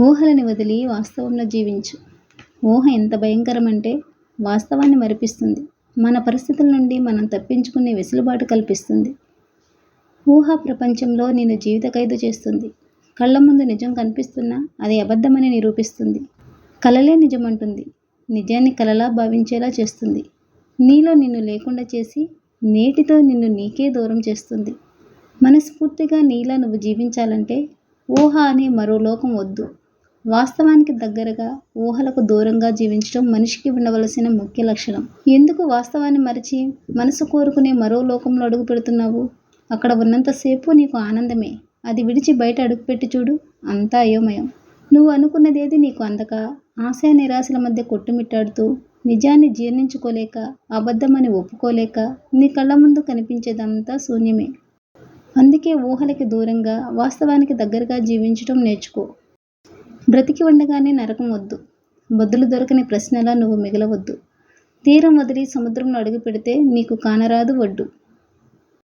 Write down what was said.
ఊహలని వదిలి వాస్తవంలో జీవించు. ఊహ ఎంత భయంకరమంటే వాస్తవాన్ని మరిపిస్తుంది. మన పరిస్థితుల నుండి మనం తప్పించుకునే వెసులుబాటు కల్పిస్తుంది. ఊహ ప్రపంచంలో నిన్ను జీవిత ఖైదు చేస్తుంది. కళ్ళ ముందు నిజం కనిపిస్తున్నా అది అబద్ధమని నిరూపిస్తుంది. కలలే నిజమంటుంది. నిజాన్ని కలలా భావించేలా చేస్తుంది. నీలో నిన్ను లేకుండా చేసి నేటితో నిన్ను నీకే దూరం చేస్తుంది. మనస్ఫూర్తిగా నీలా నువ్వు జీవించాలంటే ఊహ అనే మరో లోకం వద్దు. వాస్తవానికి దగ్గరగా ఊహలకు దూరంగా జీవించడం మనిషికి ఉండవలసిన ముఖ్య లక్షణం. ఎందుకు వాస్తవాన్ని మరిచి మనసు కోరుకునే మరో లోకంలో అడుగు పెడుతున్నావు? అక్కడ ఉన్నంతసేపు నీకు ఆనందమే. అది విడిచి బయట అడుగుపెట్టి చూడు అంతా అయోమయం. నువ్వు అనుకున్నదేది నీకు అందక ఆశ నిరాశల మధ్య కొట్టుమిట్టాడుతూ నిజాన్ని జీర్ణించుకోలేక అబద్ధమని ఒప్పుకోలేక నీ కళ్ళ ముందు కనిపించేదంతా శూన్యమే. అందుకే ఊహలకి దూరంగా వాస్తవానికి దగ్గరగా జీవించడం నేర్చుకో. బ్రతికి ఉండగానే నరకం వద్దు. బదులు దొరకని ప్రశ్నలా నువ్వు మిగలవద్దు. తీరం వదిలి సముద్రంలో అడుగు పెడితే నీకు కానరాదు వడ్డు.